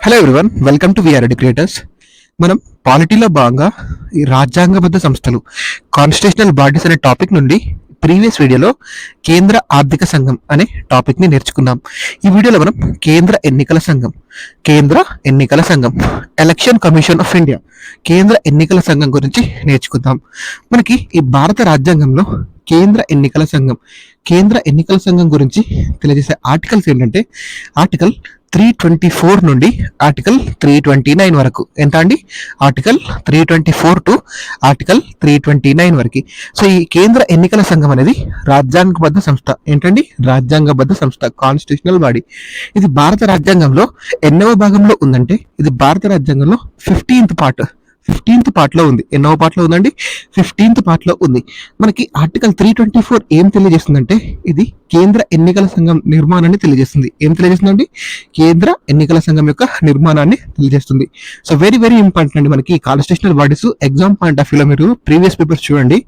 Hello everyone welcome to VR creators మనం పాలిటీలో భాగంగా ఈ రాజ్యాంగబద్ధ సంస్థలు కాన్స్టిట్యూషనల్ బాడీస్ అనే టాపిక్ నుండి ప్రీవియస్ వీడియోలో కేంద్ర ఆర్థిక సంఘం అనే టాపిక్ని నేర్చుకున్నాం. ఈ వీడియోలో మనం కేంద్ర ఎన్నికల సంఘం కేంద్ర ఎన్నికల సంఘం ఎలక్షన్ కమిషన్ ఆఫ్ ఇండియా కేంద్ర ఎన్నికల సంఘం గురించి నేర్చుకుందాం. మనకి ఈ భారత రాజ్యాంగంలో కేంద్ర ఎన్నికల సంఘం కేంద్ర ఎన్నికల సంఘం గురించి తెలియజేసే ఆర్టికల్స్ ఏంటంటే ఆర్టికల్ త్రీ ట్వంటీ ఫోర్ నుండి ఆర్టికల్ త్రీ ట్వంటీ నైన్ వరకు. ఎంత అండి? Article three twenty four to article three twenty nine వరకు. సో ఈ కేంద్ర ఎన్నికల సంఘం అనేది రాజ్యాంగబద్ధ సంస్థ. ఏంటండి? రాజ్యాంగబద్ధ సంస్థ కాన్స్టిట్యూషనల్ బాడీ ఇది భారత రాజ్యాంగంలో ఎన్నవ భాగంలో ఉందంటే ఇది భారత రాజ్యాంగంలో ఫిఫ్టీన్త్ పార్ట్ ఫిఫ్టీన్త్ పార్ట్లో ఉంది. ఎన్నో పార్ట్లో ఉందండి? ఫిఫ్టీన్త్ పార్ట్లో ఉంది. మనకి ఆర్టికల్ త్రీ ట్వంటీ ఫోర్ ఏం తెలియజేస్తుందంటే ఇది కేంద్ర ఎన్నికల సంఘం నిర్మాణాన్ని తెలియజేస్తుంది. ఏం తెలియజేస్తుందండి? కేంద్ర ఎన్నికల సంఘం యొక్క నిర్మాణాన్ని తెలియజేస్తుంది. సో వెరీ వెరీ ఇంపార్టెంట్ అండి మనకి constitutional bodies exam point of వ్యూలో మీరు ప్రీవియస్ పేపర్స్ చూడండి.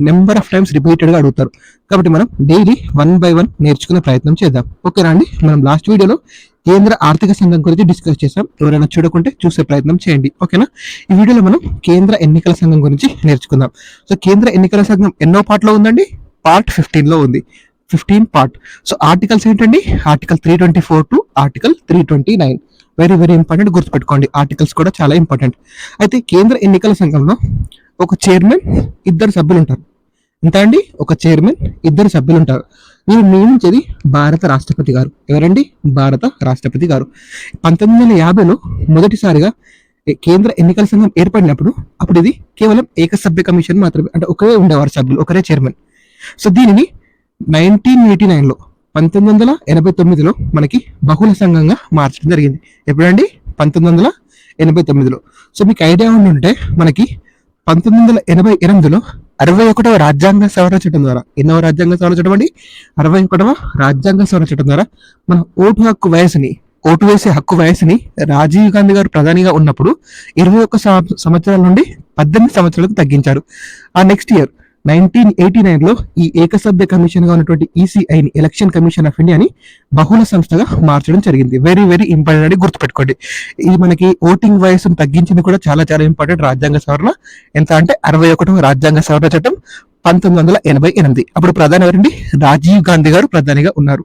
నెంబర్ ఆఫ్ టైమ్స్ రిపీటెడ్గా అడుగుతారు. కాబట్టి మనం డైలీ వన్ బై వన్ నేర్చుకునే ప్రయత్నం చేద్దాం. ఓకేనా అండి? మనం లాస్ట్ వీడియోలో కేంద్ర ఆర్థిక సంఘం గురించి డిస్కస్ చేసాం ఎవరైనా చూడకుంటే చూసే ప్రయత్నం చేయండి. ఓకేనా ఈ వీడియోలో మనం కేంద్ర ఎన్నికల సంఘం గురించి నేర్చుకుందాం. సో కేంద్ర ఎన్నికల సంఘం ఎన్నో పార్ట్లో ఉందండి? పార్ట్ ఫిఫ్టీన్లో ఉంది. ఫిఫ్టీన్ పార్ట్ సో ఆర్టికల్స్ ఏంటండి? Article three twenty four to article three twenty nine very very important గుర్తుపెట్టుకోండి. ఆర్టికల్స్ కూడా చాలా ఇంపార్టెంట్ అయితే కేంద్ర ఎన్నికల సంఘంలో ఒక చైర్మన్ ఇద్దరు సభ్యులు ఉంటారు ఎంత అండి? ఒక చైర్మన్ ఇద్దరు సభ్యులు ఉంటారు వీరు నియమించేది భారత రాష్ట్రపతి గారు. ఎవరండి? భారత రాష్ట్రపతి గారు. పంతొమ్మిది వందల యాభైలో మొదటిసారిగా కేంద్ర ఎన్నికల సంఘం ఏర్పడినప్పుడు అప్పుడు ఇది కేవలం ఏకసభ్య కమిషన్ మాత్రమే అంటే ఒకరే ఉండేవారు సభ్యులు ఒకరే చైర్మన్. సో దీనిని నైన్టీన్ ఎయిటీ నైన్లో పంతొమ్మిది వందల ఎనభై తొమ్మిదిలో మనకి బహుళ సంఘంగా మార్చడం జరిగింది. ఎప్పుడండి? పంతొమ్మిది వందల ఎనభై తొమ్మిదిలో. సో మీకు ఐడియా ఉండి ఉంటే మనకి పంతొమ్మిది వందల ఎనభై ఎనిమిదిలో అరవై ఒకటవ రాజ్యాంగ సవరణ చట్టం ద్వారా ఎన్నో రాజ్యాంగ సవరణ చట్టం అండి? అరవై ఒకటవ రాజ్యాంగ సవరణ చట్టం ద్వారా మన ఓటు హక్కు వయసుని ఓటు వేసే హక్కు వయసుని రాజీవ్ గాంధీ గారు ప్రధానిగా ఉన్నప్పుడు ఇరవై ఒక్క సంవత్సరాల నుండి పద్దెనిమిది సంవత్సరాలకు తగ్గించారు. ఆ నెక్స్ట్ ఇయర్ నైన్టీన్ ఎయిటీ నైన్లో ఈ ఏకసభ్య కమిషన్గా ఉన్నటువంటి ఈసీఐని ఎలక్షన్ కమిషన్ ఆఫ్ ఇండియాని బహుళ సంస్థగా మార్చడం జరిగింది. వెరీ వెరీ ఇంపార్టెంట్ అని గుర్తుపెట్టుకోండి. ఇది మనకి ఓటింగ్ వయసును తగ్గించింది కూడా చాలా చాలా ఇంపార్టెంట్ రాజ్యాంగ సవరణ. ఎంత అంటే అరవై ఒకటవ రాజ్యాంగ సవరణ చట్టం పంతొమ్మిది వందల ఎనభై ఎనిమిది. అప్పుడు ప్రధాని ఎవరండి? రాజీవ్ గాంధీ గారు ప్రధానిగా ఉన్నారు.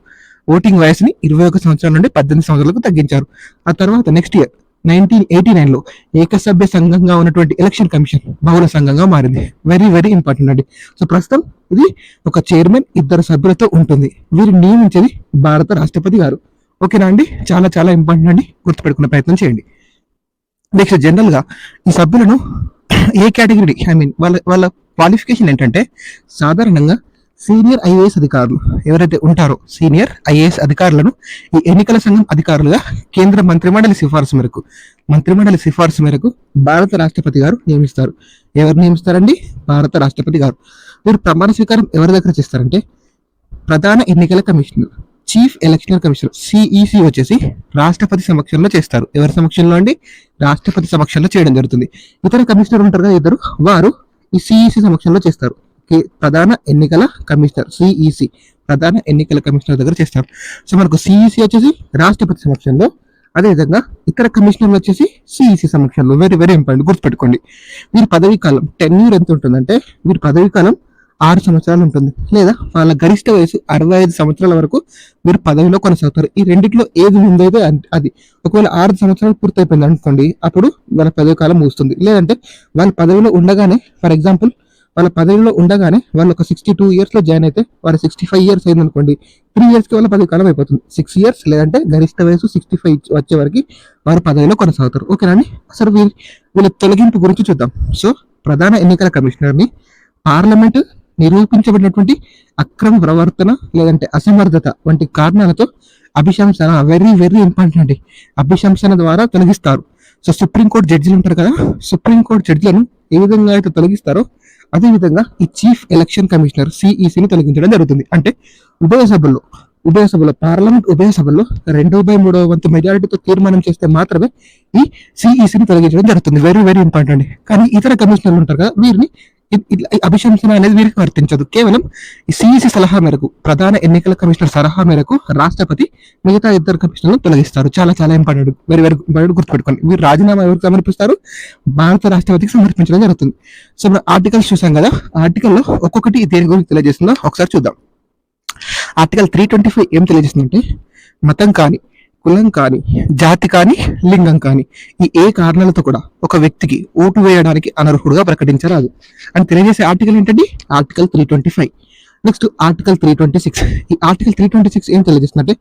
ఓటింగ్ వయసుని ఇరవై ఒక సంవత్సరాల నుండి పద్దెనిమిది సంవత్సరాలకు తగ్గించారు. ఆ తర్వాత నెక్స్ట్ ఇయర్ నైన్టీన్ ఎయిటీ నైన్లో ఏకసభ్య సంఘంగా ఉన్నటువంటి ఎలక్షన్ కమిషన్ బహుళ సంఘంగా మారింది. వెరీ వెరీ ఇంపార్టెంట్ అండి. సో ప్రస్తుతం ఇది ఒక చైర్మన్ ఇద్దరు సభ్యులతో ఉంటుంది. వీరు నియమించేది భారత రాష్ట్రపతి గారు. ఓకేనా అండి? చాలా చాలా ఇంపార్టెంట్ అండి. గుర్తుపెట్టుకునే ప్రయత్నం చేయండి. నెక్స్ట్ జనరల్గా ఈ సభ్యులను ఏ కేటగిరీ ఐ మీన్ వాళ్ళ వాళ్ళ క్వాలిఫికేషన్ ఏంటంటే సాధారణంగా సీనియర్ ఐఏఎస్ అధికారులు ఎవరైతే ఉంటారో సీనియర్ ఐఏఎస్ అధికారులను ఈ ఎన్నికల సంఘం అధికారులుగా కేంద్ర మంత్రిమండలి సిఫార్సు మేరకు మంత్రిమండలి సిఫార్సు మేరకు భారత రాష్ట్రపతి గారు నియమిస్తారు. ఎవరు నియమిస్తారండి? భారత రాష్ట్రపతి గారు. వీరు ప్రమాణ స్వీకారం ఎవరి దగ్గర చేస్తారంటే ప్రధాన ఎన్నికల commissioner chief election commissioner CEC వచ్చేసి రాష్ట్రపతి సమక్షంలో చేస్తారు. ఎవరి సమక్షంలో అండి? రాష్ట్రపతి సమక్షంలో చేయడం జరుగుతుంది. ఇతర కమిషనర్ ఉంటారు కదా ఇద్దరు వారు ఈ సిఈసి సమక్షంలో చేస్తారు. ప్రధాన ఎన్నికల కమిషనర్ సిఈసి ప్రధాన ఎన్నికల కమిషనర్ దగ్గర చేస్తారు సో మనకు సిఈసి వచ్చేసి రాష్ట్రపతి సమక్షంలో అదేవిధంగా ఇతర కమిషనర్లు వచ్చేసి సిఈసి సమక్షంలో. వెరీ వెరీ ఇంపార్టెంట్ గుర్తుపెట్టుకోండి. వీరి పదవీ కాలం టెన్ ఇయర్ ఎంత ఉంటుందంటే వీరి పదవీ కాలం ఆరు సంవత్సరాలు ఉంటుంది. లేదా వాళ్ళ గరిష్ట వయసు అరవై ఐదు సంవత్సరాల వరకు మీరు పదవిలో కొనసాగుతారు. ఈ రెండిట్లో ఏది ముందైతే అది. ఒకవేళ ఆరు సంవత్సరాలు పూర్తయిపోయింది అనుకోండి అప్పుడు వాళ్ళ పదవి కాలం ముగుస్తుంది. లేదంటే వాళ్ళ పదవిలో ఉండగానే ఫర్ ఎగ్జాంపుల్ వాళ్ళ పదవిలో ఉండగానే వాళ్ళు ఒక సిక్స్టీ టూ ఇయర్స్లో జాయిన్ అయితే వారు సిక్స్టీ ఫైవ్ ఇయర్స్ అయిందనుకోండి త్రీ ఇయర్స్కి వాళ్ళ పదవి కాలం అయిపోతుంది. సిక్స్ ఇయర్స్ లేదంటే గరిష్ట వయసు సిక్స్టీ ఫైవ్ వచ్చే వరకు వారు పదవిలో కొనసాగుతారు. ఓకేనా అండి? అసలు వీరి వీళ్ళ తొలగింపు గురించి చూద్దాం. సో ప్రధాన ఎన్నికల కమిషనర్ని పార్లమెంట్ నిరూపించబడినటువంటి అక్రమ ప్రవర్తన లేదంటే అసమర్థత వంటి కారణాలతో అభిశంసన వెరీ వెరీ ఇంపార్టెంట్ అండి. అభిశంసన ద్వారా తొలగిస్తారు. సో సుప్రీంకోర్టు జడ్జిలు ఉంటారు కదా? సుప్రీంకోర్టు జడ్జిలను ఏ విధంగా అయితే తొలగిస్తారో అదే విధంగా ఈ చీఫ్ ఎలక్షన్ కమిషనర్ సిఈసిని తొలగించడం జరుగుతుంది. అంటే ఉభయ సభల్లో ఉభయ సభలో పార్లమెంట్ ఉభయ సభల్లో రెండో బై మూడో వంతు మెజారిటీతో తీర్మానం చేస్తే మాత్రమే ఈ సిఈసిని తొలగించడం జరుగుతుంది. వెరీ వెరీ ఇంపార్టెంట్ అండి. కానీ ఇతర కమిషనర్లు ఉంటారు కదా వీరిని అభిశంసన అనేది వీరికి వర్తించదు. కేవలం సిఈసీ సలహా మేరకు ప్రధాన ఎన్నికల కమిషనర్ సలహా మేరకు రాష్ట్రపతి మిగతా ఇద్దరు కమిషనర్లను తొలగిస్తారు. చాలా చాలా ఇంపార్టెంట్. వెరీ వెరీ ఇంపార్టెంట్ గుర్తుపెట్టుకోండి. వీరు రాజీనామా ఎవరికి సమర్పిస్తారు? భారత రాష్ట్రపతికి సమర్పించడం జరుగుతుంది. సో ఇప్పుడు ఆర్టికల్స్ చూసాం కదా. ఆర్టికల్లో ఒక్కొక్కటి దేని గురించి తెలియజేస్తుందో ఒకసారి చూద్దాం. ఆర్టికల్ త్రీ ట్వంటీ ఫైవ్ ఏం తెలియజేస్తుందంటే మతం కానీ కులం కానీ జాతి కానీ లింగం కానీ ఈ ఏ కారణాలతో కూడా ఒక వ్యక్తికి ఓటు వేయడానికి అనర్హుడుగా ప్రకటించరాదు. అని తెలియజేసే ఆర్టికల్ ఏంటండి? Article three twenty five. Next article three twenty six ఈ ఆర్టికల్ త్రీ ట్వంటీ సిక్స్ ఏం తెలియజేస్తుందంటే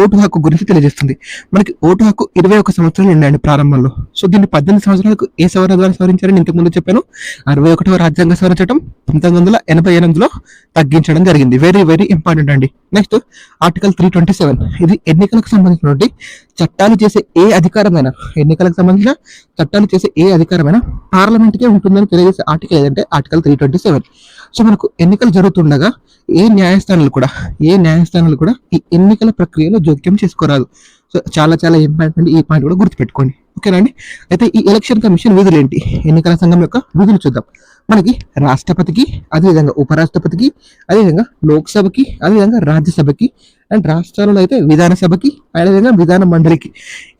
ఓటు హక్కు గురించి తెలియజేస్తుంది. మనకి ఓటు హక్కు ఇరవై ఒక సంవత్సరాలు ఉండండి ప్రారంభంలో. సో దీన్ని పద్దెనిమిది సంవత్సరాలకు ఏ సవరణ ద్వారా సవరించారని ఇంతకు ముందు చెప్పాను. అరవై ఒకటవ రాజ్యాంగ సవరణ చట్టం పంతొమ్మిది వందల ఎనభై ఎనిమిదిలో తగ్గించడం జరిగింది. వెరీ వెరీ ఇంపార్టెంట్ అండి. Next article three twenty seven ఇది ఎన్నికలకు సంబంధించినటువంటి చట్టాలు చేసే ఏ అధికారమైన ఎన్నికలకు సంబంధించిన చట్టాలు చేసే ఏ అధికారమైన పార్లమెంట్కే ఉంటుందని తెలియజేసే ఆర్టికల్ ఏదంటే article three twenty seven so మనకు ఎన్నికలు జరుగుతుండగా ఏ న్యాయస్థానాలు కూడా ఏ న్యాయస్థానాలు కూడా ఈ ఎన్నికల ప్రక్రియలో జోక్యం చేసుకోరాదు. సో చాలా చాలా ఇంపార్టెంట్ ఈ పాయింట్ కూడా గుర్తుపెట్టుకోండి. ఓకేనా అండి? అయితే ఈ ఎలక్షన్ కమిషన్ విధులు ఏంటి? ఎన్నికల సంఘం యొక్క విధులు చూద్దాం. మనకి రాష్ట్రపతికి అదేవిధంగా ఉపరాష్ట్రపతికి అదేవిధంగా లోక్సభకి అదేవిధంగా రాజ్యసభకి అండ్ రాష్ట్రాలలో అయితే విధానసభకి అదేవిధంగా విధాన మండలికి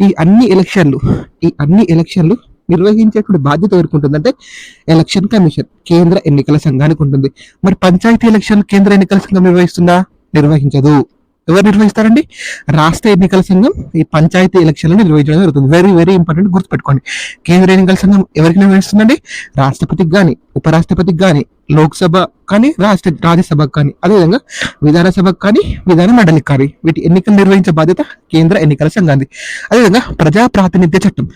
ఈ అన్ని ఎలక్షన్లు ఈ అన్ని ఎలక్షన్లు నిర్వహించేటువంటి బాధ్యత ఎవరికి ఎలక్షన్ కమిషన్ కేంద్ర ఎన్నికల సంఘానికి ఉంటుంది మరి పంచాయతీ ఎలక్షన్ కేంద్ర ఎన్నికల సంఘం నిర్వహిస్తుందా? నిర్వహించదు. ఎవరు నిర్వహిస్తారండి? రాష్ట్ర ఎన్నికల సంఘం ఈ పంచాయతీ ఎలక్షన్లు నిర్వహించడం జరుగుతుంది. వెరీ వెరీ ఇంపార్టెంట్ గుర్తుపెట్టుకోండి. కేంద్ర ఎన్నికల సంఘం ఎవరికి నిర్వహిస్తుందండి? రాష్ట్రపతికి కానీ ఉపరాష్ట్రపతికి కానీ లోక్సభ కానీ రాష్ట్ర రాజ్యసభకు కానీ అదేవిధంగా విధానసభకు కానీ విధాన మండలికి కానీ వీటి ఎన్నికలు నిర్వహించే బాధ్యత కేంద్ర ఎన్నికల సంఘానికి అదేవిధంగా ప్రజా ప్రాతినిధ్య చట్టం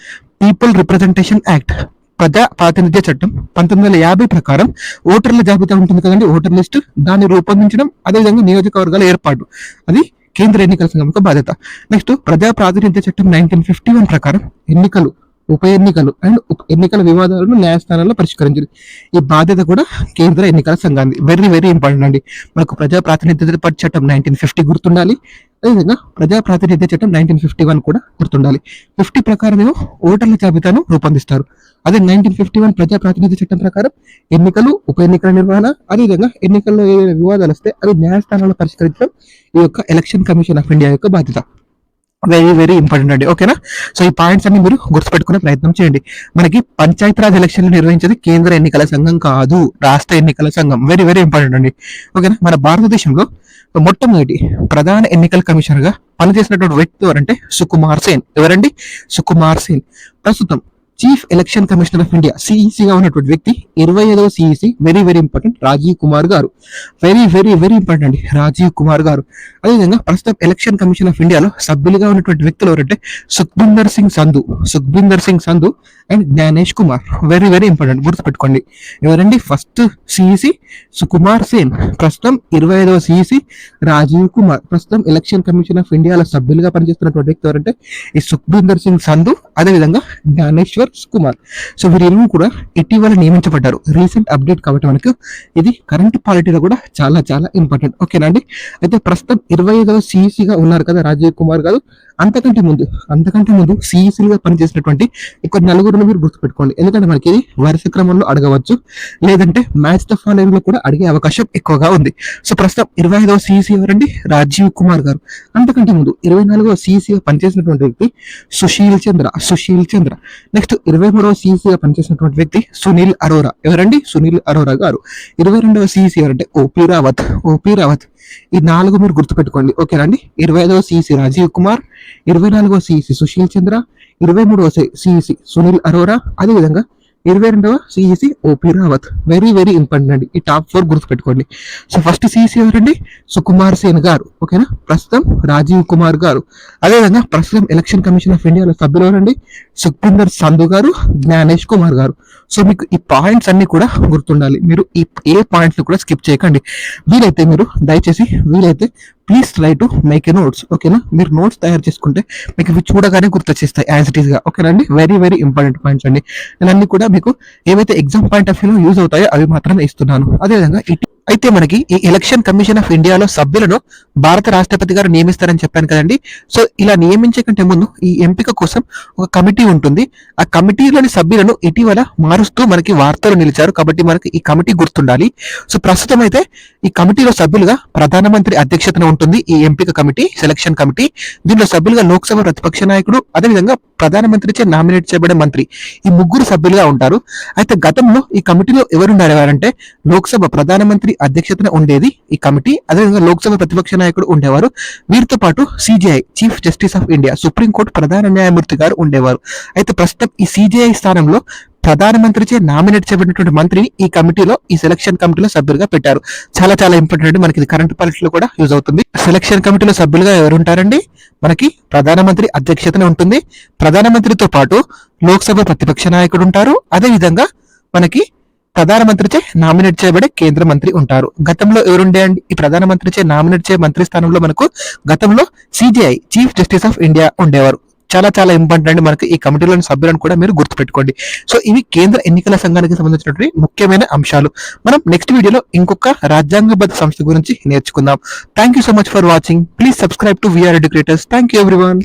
పీపుల్ రిప్రజెంటేషన్ యాక్ట్ ప్రజా ప్రాతినిధ్య చట్టం పంతొమ్మిది వందల యాభై ప్రకారం ఓటర్ల జాబితా ఉంటుంది కదండి ఓటర్ లిస్ట్. దాన్ని రూపొందించడం అదేవిధంగా నియోజకవర్గాల ఏర్పాటు. అది కేంద్ర ఎన్నికల సంఘం యొక్క బాధ్యత. నెక్స్ట్ ప్రజా ప్రాతినిధ్య చట్టం నైన్టీన్ ఫిఫ్టీ వన్ ప్రకారం ఎన్నికలు ఉప ఎన్నికలు అండ్ ఎన్నికల వివాదాలను న్యాయస్థానాల్లో పరిష్కరించింది ఈ బాధ్యత కూడా కేంద్ర ఎన్నికల సంఘాన్ని వెరీ వెరీ ఇంపార్టెంట్ అండి. మనకు ప్రజా ప్రాతినిధ్య చట్టం నైన్టీన్ ఫిఫ్టీ గుర్తుండాలి. అదేవిధంగా ప్రజా ప్రాతినిధ్య చట్టం నైన్టీన్ ఫిఫ్టీ వన్ కూడా గుర్తుండాలి. ఫిఫ్టీ ప్రకారం ఏమో ఓటర్ల జాబితాను రూపొందిస్తారు. అదే నైన్టీన్ ఫిఫ్టీ వన్ ప్రజా ప్రాతినిధ్య చట్టం ప్రకారం ఎన్నికలు ఉప ఎన్నికల నిర్వహణ అదేవిధంగా ఎన్నికల్లో ఏదైనా వివాదాలు వస్తే అవి న్యాయస్థానాల్లో పరిష్కరించడం ఈ యొక్క ఎలక్షన్ కమిషన్ ఆఫ్ ఇండియా యొక్క బాధ్యత. వెరీ వెరీ ఇంపార్టెంట్ అండి. ఓకేనా సో ఈ పాయింట్స్ అన్ని మీరు గుర్తుపెట్టుకునే ప్రయత్నం చేయండి. మనకి పంచాయతీరాజ్ ఎలక్షన్లు నిర్వహించేది కేంద్ర ఎన్నికల సంఘం కాదు రాష్ట్ర ఎన్నికల సంఘం. వెరీ వెరీ ఇంపార్టెంట్ అండి. ఓకేనా మన భారతదేశంలో మొట్టమొదటి ప్రధాన ఎన్నికల కమిషనర్గా పనిచేసినటువంటి వ్యక్తి ఎవరంటే సుకుమార్ సేన్. ఎవరండి? సుకుమార్ సేన్. ప్రస్తుతం chief election commissioner of India సిఈసిగా ఉన్నటువంటి వ్యక్తి ఇరవై ఐదవ CEC very very important Rajiv Kumar garu. Very very very important అండి రాజీవ్ కుమార్ గారు. అదేవిధంగా ప్రస్తుతం ఎలక్షన్ కమిషన్ ఆఫ్ ఇండియాలో సభ్యులుగా ఉన్నటువంటి వ్యక్తులు ఎవరంటే Sukhbir Singh Sandhu Sukhbir Singh Sandhu and Gyanesh Kumar very very important గుర్తుపెట్టుకోండి. ఎవరండి? First CEC Sukumar Sen. ప్రస్తుతం ఇరవై ఐదవ సిఈసి రాజీవ్ కుమార్. ప్రస్తుతం ఎలక్షన్ కమిషన్ ఆఫ్ ఇండియాలో సభ్యులుగా పనిచేస్తున్నటువంటి వ్యక్తి ఎవరంటే ఈ సుఖ్బిందర్ సింగ్ సంధు అదేవిధంగా జ్ఞానేశ్వర్ కుమార్. సో వీరిరువురు కూడా ఇటీవల నియమించబడ్డారు. రీసెంట్ అప్డేట్ కాబట్టి మనకు ఇది కరెంట్ పాలిటీలో కూడా చాలా చాలా ఇంపార్టెంట్. ఓకేనా అండి? అయితే ప్రస్తుతం ఇరవై ఐదవ సిఈసిగా ఉన్నారు కదా రాజీవ్ కుమార్ గారు. అంతకంటే ముందు అంతకంటే ముందు సిఈసిలుగా పనిచేసినటువంటి ఇక్కడ నలుగురును మీరు గుర్తుపెట్టుకోండి. ఎందుకంటే మనకి ఇది వరుస క్రమంలో అడగవచ్చు. లేదంటే మ్యాచ్ ద ఫాలోయింగ్లో కూడా అడిగే అవకాశం ఎక్కువగా ఉంది. సో ప్రస్తుతం ఇరవై ఐదవ సిఈసి ఎవరండి? రాజీవ్ కుమార్ గారు. అంతకంటే ముందు ఇరవై నాలుగవ సిఈసిగా పనిచేసినటువంటి వ్యక్తి సుశీల్ చంద్ర. సుశీల్ చంద్ర. నెక్స్ట్ ఇరవై మూడవ సీసీగా పనిచేసినటువంటి వ్యక్తి సునీల్ అరోరా. ఎవరండి? సునీల్ అరోరా గారు. ఇరవై రెండవ సీసీ ఎవరంటే ఓపీ రావత్. ఓపీ రావత్. ఈ నాలుగు మీరు గుర్తుపెట్టుకోండి. ఓకేనా అండి? ఇరవై ఐదవ సీసీ రాజీవ్ కుమార్ ఇరవై నాలుగవ సిఈసి సుశీల్ చంద్ర ఇరవై మూడవ సీసీ సునీల్ అరోరా. అదేవిధంగా ఇరవై రెండవ CEC OP Rawat. Very very important అండి. ఈ టాప్ ఫోర్ గుర్తుపెట్టుకోండి. సో ఫస్ట్ సిఈసి ఎవరండి? సుకుమార్ సేన్ గారు. ఓకేనా ప్రస్తుతం రాజీవ్ కుమార్ గారు. అదేవిధంగా ప్రస్తుతం ఎలక్షన్ కమిషన్ ఆఫ్ ఇండియాలో సభ్యులు ఎవరండి? సుఖ్బిందర్ సంధు గారు జ్ఞానేష్ కుమార్ గారు. సో మీకు ఈ పాయింట్స్ అన్ని కూడా గుర్తుండాలి. మీరు ఈ ఏ పాయింట్స్ కూడా స్కిప్ చేయకండి. వీలైతే మీరు దయచేసి వీలైతే please try to make a notes ఓకేనా మీరు నోట్స్ తయారు చేసుకుంటే మీకు ఇవి చూడగానే గుర్తొచ్చేస్తాయి యాజ్ ఇట్ ఈస్గా ఓకేనా అండి వెరీ వెరీ ఇంపార్టెంట్ పాయింట్స్ అండి. నేను అన్ని కూడా మీకు ఏవైతే ఎగ్జామ్ పాయింట్ ఆఫ్ వ్యూలో యూజ్ అవుతాయో అవి మాత్రమే ఇస్తున్నాను. అదేవిధంగా ఇటు అయితే మనకి ఈ ఎలక్షన్ కమిషన్ ఆఫ్ ఇండియాలో సభ్యులను భారత రాష్ట్రపతి గారు నియమిస్తారని చెప్పాను కదండి. సో ఇలా నియమించే కంటే ముందు ఈ ఎంపిక కోసం ఒక కమిటీ ఉంటుంది. ఆ కమిటీలోని సభ్యులను ఇటీవల మారుస్తూ మనకి వార్తలు నిలిచారు. కాబట్టి మనకి ఈ కమిటీ గుర్తుండాలి. సో ప్రస్తుతం అయితే ఈ కమిటీలో సభ్యులుగా ప్రధానమంత్రి అధ్యక్షతన ఉంటుంది ఈ ఎంపిక కమిటీ సెలక్షన్ కమిటీ. దీనిలో సభ్యులుగా లోక్సభ ప్రతిపక్ష నాయకుడు అదేవిధంగా ప్రధానమంత్రిచే నామినేట్ చేయబడే మంత్రి ఈ ముగ్గురు సభ్యులుగా ఉంటారు. అయితే గతంలో ఈ కమిటీలో ఎవరు ఉండేవారంటే లోక్సభ ప్రధానమంత్రి అధ్యక్షతన ఉండేది ఈ కమిటీ. అదేవిధంగా లోక్సభ ప్రతిపక్ష నాయకుడు ఉండేవారు. వీరితో పాటు CJI chief justice of India supreme court ప్రధాన న్యాయమూర్తి గారు ఉండేవారు. అయితే ప్రస్తుతం ఈ సిజేఐ స్థానంలో ప్రధానమంత్రిచే నామినేట్ చేయబడినటువంటి మంత్రిని ఈ కమిటీలో ఈ సెలక్షన్ కమిటీలో సభ్యులుగా పెట్టారు. చాలా చాలా ఇంపార్టెంట్ మనకి ఇది కరెంట్ పాలిటీలో కూడా యూజ్ అవుతుంది. సెలక్షన్ కమిటీలో సభ్యులుగా ఎవరు ఉంటారండి మనకి ప్రధానమంత్రి అధ్యక్షతన ఉంటుంది. ప్రధానమంత్రితో పాటు లోక్సభ ప్రతిపక్ష నాయకుడు ఉంటారు. అదే విధంగా మనకి ప్రధానమంత్రిచే నామినేట్ చేయబడే కేంద్ర మంత్రి ఉంటారు. గతంలో ఎవరుండే అండి? ఈ ప్రధానమంత్రిచే నామినేట్ చేయ మంత్రి స్థానంలో మనకు గతంలో CJI chief justice of India ఉండేవారు. చాలా చాలా ఇంపార్టెంట్ అండి మనకి ఈ కమిటీలోని సభ్యులను కూడా మీరు గుర్తుపెట్టుకోండి. సో ఇవి కేంద్ర ఎన్నికల సంఘానికి సంబంధించినటువంటి ముఖ్యమైన అంశాలు. మనం నెక్స్ట్ వీడియోలో ఇంకొక రాజ్యాంగబద్ధ సంస్థ గురించి నేర్చుకుందాం. Thank you so much for watching please subscribe to VR educators thank you everyone